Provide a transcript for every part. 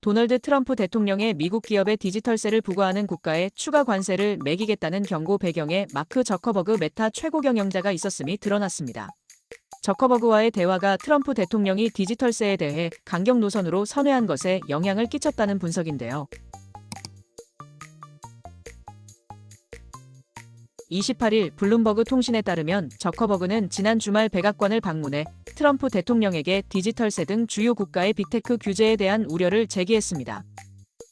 도널드 트럼프 대통령의 미국 기업의 디지털세를 부과하는 국가에 추가 관세를 매기겠다는 경고 배경에 마크 저커버그 메타 최고 경영자가 있었음이 드러났습니다. 저커버그와의 대화가 트럼프 대통령이 디지털세에 대해 강경 노선으로 선회한 것에 영향을 끼쳤다는 분석인데요. 28일 블룸버그 통신에 따르면 저커버그는 지난 주말 백악관을 방문해 트럼프 대통령에게 디지털세 등 주요 국가의 빅테크 규제에 대한 우려를 제기했습니다.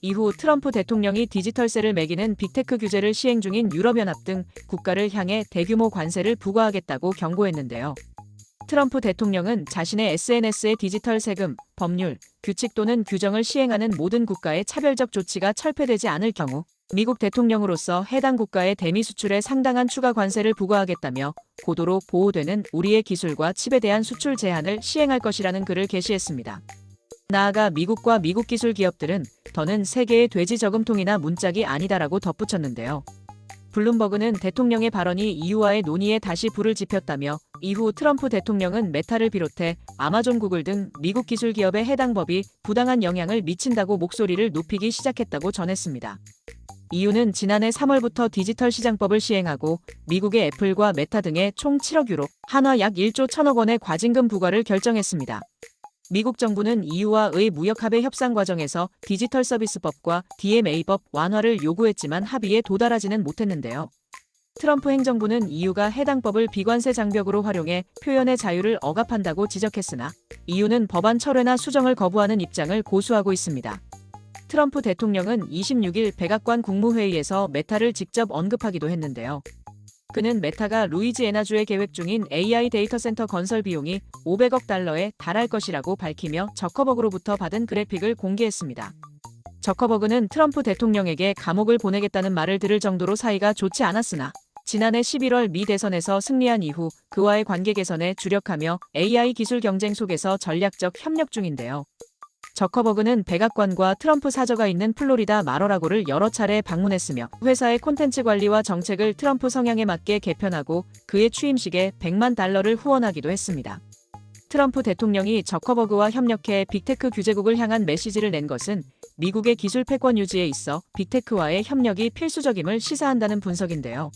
이후 트럼프 대통령이 디지털세를 매기는 빅테크 규제를 시행 중인 유럽연합 등 국가를 향해 대규모 관세를 부과하겠다고 경고했는데요. 트럼프 대통령은 자신의 SNS에 디지털 세금, 법률, 규칙 또는 규정을 시행하는 모든 국가의 차별적 조치가 철폐되지 않을 경우 미국 대통령으로서 해당 국가의 대미 수출에 상당한 추가 관세를 부과하겠다며 고도로 보호되는 우리의 기술과 칩에 대한 수출 제한을 시행할 것이라는 글을 게시했습니다. 나아가 미국과 미국 기술 기업들은 더는 세계의 돼지 저금통이나 문짝이 아니다라고 덧붙였는데요. 블룸버그는 대통령의 발언이 EU와의 논의에 다시 불을 지폈다며 이후 트럼프 대통령은 메타를 비롯해 아마존 구글 등 미국 기술 기업에 해당 법이 부당한 영향을 미친다고 목소리를 높이기 시작했다고 전했습니다. 이유는 지난해 3월부터 디지털 시장법을 시행하고 미국의 애플과 메타 등의 총 7억 유로, 한화 약 1조 1천억 원의 과징금 부과를 결정했습니다. 미국 정부는 EU와의 무역합의 협상 과정에서 디지털 서비스법과 DMA법 완화를 요구했지만 합의에 도달하지는 못했는데요. 트럼프 행정부는 EU가 해당 법을 비관세 장벽으로 활용해 표현의 자유를 억압한다고 지적했으나 EU는 법안 철회나 수정을 거부하는 입장을 고수하고 있습니다. 트럼프 대통령은 26일 백악관 국무회의에서 메타를 직접 언급하기도 했는데요. 그는 메타가 루이지애나주에 계획 중인 AI 데이터 센터 건설 비용이 500억 달러에 달할 것이라고 밝히며 저커버그로부터 받은 그래픽을 공개했습니다. 저커버그는 트럼프 대통령에게 감옥을 보내겠다는 말을 들을 정도로 사이가 좋지 않았으나 지난해 11월 미 대선에서 승리한 이후 그와의 관계 개선에 주력하며 AI 기술 경쟁 속에서 전략적 협력 중인데요. 저커버그는 백악관과 트럼프 사저가 있는 플로리다 마러라고를 여러 차례 방문했으며 회사의 콘텐츠 관리와 정책을 트럼프 성향에 맞게 개편하고 그의 취임식에 100만 달러를 후원하기도 했습니다. 트럼프 대통령이 저커버그와 협력해 빅테크 규제국을 향한 메시지를 낸 것은 미국의 기술 패권 유지에 있어 빅테크와의 협력이 필수적임을 시사한다는 분석인데요.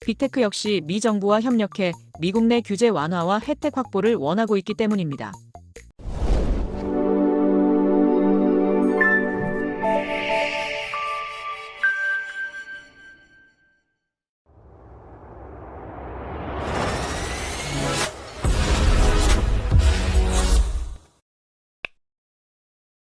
빅테크 역시 미 정부와 협력해 미국 내 규제 완화와 혜택 확보를 원하고 있기 때문입니다.